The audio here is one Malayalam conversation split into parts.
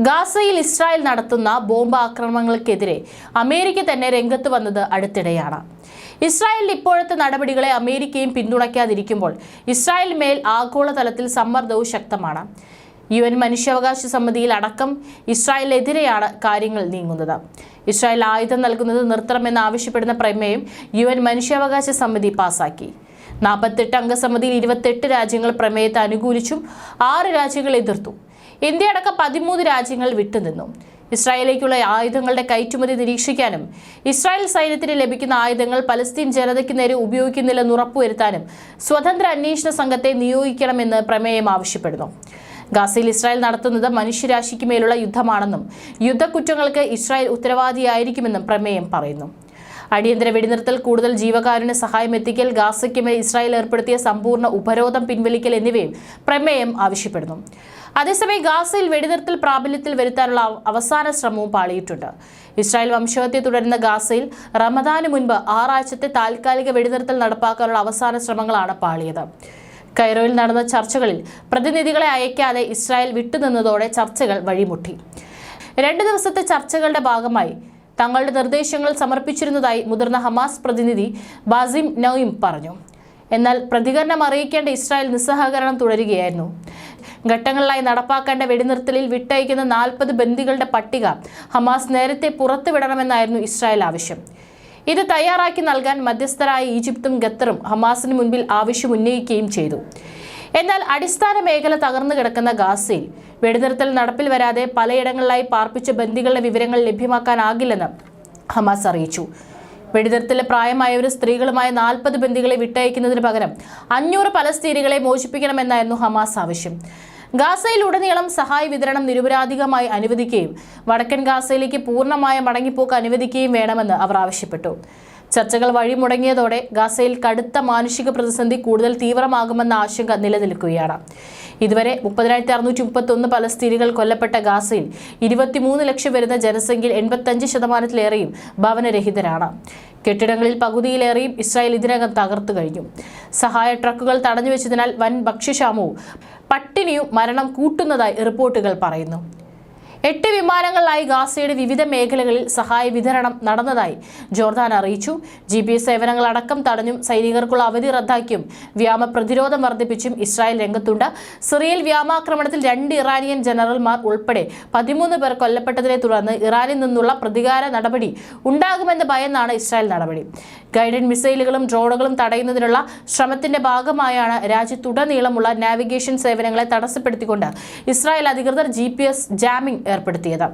ഗാസയിൽ ഇസ്രായേൽ നടത്തുന്ന ബോംബ് ആക്രമണങ്ങൾക്കെതിരെ അമേരിക്ക തന്നെ രംഗത്ത് വന്നത് അടുത്തിടെയാണ്. ഇസ്രായേലിന്റെ ഇപ്പോഴത്തെ നടപടികളെ അമേരിക്കയും പിന്തുണയ്ക്കാതിരിക്കുമ്പോൾ ഇസ്രായേൽ മേൽ ആഗോളതലത്തിൽ സമ്മർദ്ദവും ശക്തമാണ്. യു എൻ മനുഷ്യാവകാശ സമിതിയിൽ അടക്കം ഇസ്രായേലിനെതിരെയാണ് കാര്യങ്ങൾ നീങ്ങുന്നത്. ഇസ്രായേൽ ആയുധം നൽകുന്നത് നിർത്തണമെന്ന് ആവശ്യപ്പെടുന്ന പ്രമേയം യു എൻ മനുഷ്യാവകാശ സമിതി പാസാക്കി. നാൽപ്പത്തെട്ട് അംഗസമിതിയിൽ ഇരുപത്തെട്ട് രാജ്യങ്ങൾ പ്രമേയത്തെ അനുകൂലിച്ചും ആറ് രാജ്യങ്ങൾ എതിർത്തു. ഇന്ത്യ അടക്കം പതിമൂന്ന് രാജ്യങ്ങൾ വിട്ടുനിന്നു. ഇസ്രായേലിലേക്കുള്ള ആയുധങ്ങളുടെ കയറ്റുമതി നിരീക്ഷിക്കാനും ഇസ്രായേൽ സൈന്യത്തിന് ലഭിക്കുന്ന ആയുധങ്ങൾ പലസ്തീൻ ജനതയ്ക്ക് നേരെ ഉപയോഗിക്കുന്നില്ലെന്ന് ഉറപ്പുവരുത്താനും സ്വതന്ത്ര അന്വേഷണ സംഘത്തെ നിയോഗിക്കണമെന്ന് പ്രമേയം ആവശ്യപ്പെടുന്നു. ഗാസയിൽ ഇസ്രായേൽ നടത്തുന്നത് മനുഷ്യരാശിക്ക് മേലുള്ള യുദ്ധമാണെന്നും യുദ്ധക്കുറ്റങ്ങൾക്ക് ഇസ്രായേൽ ഉത്തരവാദിയായിരിക്കുമെന്നും പ്രമേയം പറയുന്നു. അടിയന്തര വെടിനിർത്തൽ കൂടുതൽ ജീവകാരുണ്യ സഹായം എത്തിക്കൽ ഗാസയ്ക്ക് മേൽ ഇസ്രായേൽ ഏർപ്പെടുത്തിയ സമ്പൂർണ ഉപരോധം പിൻവലിക്കൽ എന്നിവയും പ്രമേയം ആവശ്യപ്പെടുന്നു. അതേസമയം ഗാസയിൽ വെടിനിർത്തൽ പ്രാബല്യത്തിൽ വരുത്താനുള്ള അവ- അവസാന ശ്രമവും പാളിയിട്ടുണ്ട്. ഇസ്രായേൽ വംശഹത്യ തുടരുന്ന ഗാസയിൽ റമദാന് മുൻപ് ആറാഴ്ചത്തെ താൽക്കാലിക വെടിനിർത്തൽ നടപ്പാക്കാനുള്ള അവസാന ശ്രമങ്ങളാണ് പാളിയത്. കൈറോയിൽ നടന്ന ചർച്ചകളിൽ പ്രതിനിധികളെ അയക്കാതെ ഇസ്രായേൽ വിട്ടുനിന്നതോടെ ചർച്ചകൾ വഴിമുട്ടി. രണ്ട് ദിവസത്തെ ചർച്ചകളുടെ ഭാഗമായി തങ്ങളുടെ നിർദ്ദേശങ്ങൾ സമർപ്പിച്ചിരുന്നതായി മുതിർന്ന ഹമാസ് പ്രതിനിധി ബാസിം നൌയിം പറഞ്ഞു. എന്നാൽ പ്രതികരണം അറിയിക്കേണ്ട ഇസ്രായേൽ നിസ്സഹകരണം തുടരുകയായിരുന്നു. ഘട്ടങ്ങളിലായി നടപ്പാക്കേണ്ട വെടിനിർത്തലിൽ വിട്ടയക്കുന്ന നാൽപ്പത് ബന്ദികളുടെ പട്ടിക ഹമാസ് നേരത്തെ പുറത്തുവിടണമെന്നായിരുന്നു ഇസ്രായേൽ ആവശ്യം. ഇത് തയ്യാറാക്കി നൽകാൻ മധ്യസ്ഥരായ ഈജിപ്തും ഖത്തറും ഹമാസിന് മുൻപിൽ ആവശ്യം ഉന്നയിക്കുകയും ചെയ്തു. എന്നാൽ അടിസ്ഥാന മേഖല തകർന്നു കിടക്കുന്ന ഗാസയിൽ വെടിനിർത്തൽ നടപ്പിൽ വരാതെ പലയിടങ്ങളിലായി പാർപ്പിച്ച ബന്ദികളുടെ വിവരങ്ങൾ ലഭ്യമാക്കാനാകില്ലെന്ന് ഹമാസ് അറിയിച്ചു. വെടിനിർത്തലിൽ പ്രായമായവരും സ്ത്രീകളുമായ നാൽപ്പത് ബന്ദികളെ വിട്ടയക്കുന്നതിന് പകരം അഞ്ഞൂറ് പലസ്തീനികളെ മോചിപ്പിക്കണമെന്നായിരുന്നു ഹമാസ് ആവശ്യം. ഗാസയിലുടനീളം സഹായ വിതരണം നിരുപരാധികമായി അനുവദിക്കുകയും വടക്കൻ ഗാസയിലേക്ക് പൂർണമായ മടങ്ങിപ്പോക്ക് അനുവദിക്കുകയും വേണമെന്ന് അവർ ആവശ്യപ്പെട്ടു. ചർച്ചകൾ വഴിമുടങ്ങിയതോടെ ഗാസയിൽ കടുത്ത മാനുഷിക പ്രതിസന്ധി കൂടുതൽ തീവ്രമാകുമെന്ന ആശങ്ക നിലനിൽക്കുകയാണ്. ഇതുവരെ മുപ്പതിനായിരത്തി അറുന്നൂറ്റി മുപ്പത്തൊന്ന് പലസ്തീനികൾ കൊല്ലപ്പെട്ട ഗാസയിൽ ഇരുപത്തിമൂന്ന് ലക്ഷം വരുന്ന ജനസംഖ്യയിൽ എൺപത്തഞ്ച് ശതമാനത്തിലേറെയും ഭവനരഹിതരാണ്. കെട്ടിടങ്ങളിൽ പകുതിയിലേറെയും ഇസ്രായേൽ ഇതിനകം തകർത്തു കഴിഞ്ഞു. സഹായ ട്രക്കുകൾ തടഞ്ഞുവെച്ചതിനാൽ വൻ ഭക്ഷ്യക്ഷാമവും പട്ടിണിയും മരണം കൂട്ടുന്നതായി റിപ്പോർട്ടുകൾ പറയുന്നു. എട്ട് വിമാനങ്ങളിലായി ഗാസയുടെ വിവിധ മേഖലകളിൽ സഹായ വിതരണം നടന്നതായി ജോർദാൻ അറിയിച്ചു. ജി പി എസ് സേവനങ്ങൾ അടക്കം തടഞ്ഞും സൈനികർക്കുള്ള അവധി റദ്ദാക്കിയും വ്യാമ പ്രതിരോധം വർദ്ധിപ്പിച്ചും ഇസ്രായേൽ രംഗത്തുണ്ട്. സിറിയയിൽ വ്യാമാക്രമണത്തിൽ രണ്ട് ഇറാനിയൻ ജനറൽമാർ ഉൾപ്പെടെ പതിമൂന്ന് പേർ കൊല്ലപ്പെട്ടതിനെ തുടർന്ന് ഇറാനിൽ നിന്നുള്ള പ്രതികാര നടപടി ഉണ്ടാകുമെന്ന് ഭയന്നാണ് ഇസ്രായേൽ നടപടി. ഗൈഡഡ് മിസൈലുകളും ഡ്രോണുകളും തടയുന്നതിനുള്ള ശ്രമത്തിന്റെ ഭാഗമായാണ് രാജ്യത്തുടനീളമുള്ള നാവിഗേഷൻ സേവനങ്ങളെ തടസ്സപ്പെടുത്തിക്കൊണ്ട് ഇസ്രായേൽ അധികൃതർ ജി പി എസ് ജാമിംഗ് ഏർപ്പെടുത്തിയത്.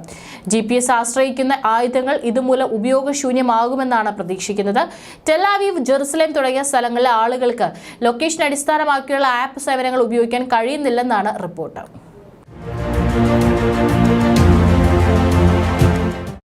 ജി പി എസ് ആശ്രയിക്കുന്ന ആയുധങ്ങൾ ഇതുമൂലം ഉപയോഗശൂന്യമാകുമെന്നാണ് പ്രതീക്ഷിക്കുന്നത്. ടെലാവീവ് ജെറുസലേം തുടങ്ങിയ സ്ഥലങ്ങളിലെ ആളുകൾക്ക് ലൊക്കേഷൻ അടിസ്ഥാനമാക്കിയുള്ള ആപ്പ് സേവനങ്ങൾ ഉപയോഗിക്കാൻ കഴിയുന്നില്ലെന്നാണ് റിപ്പോർട്ട്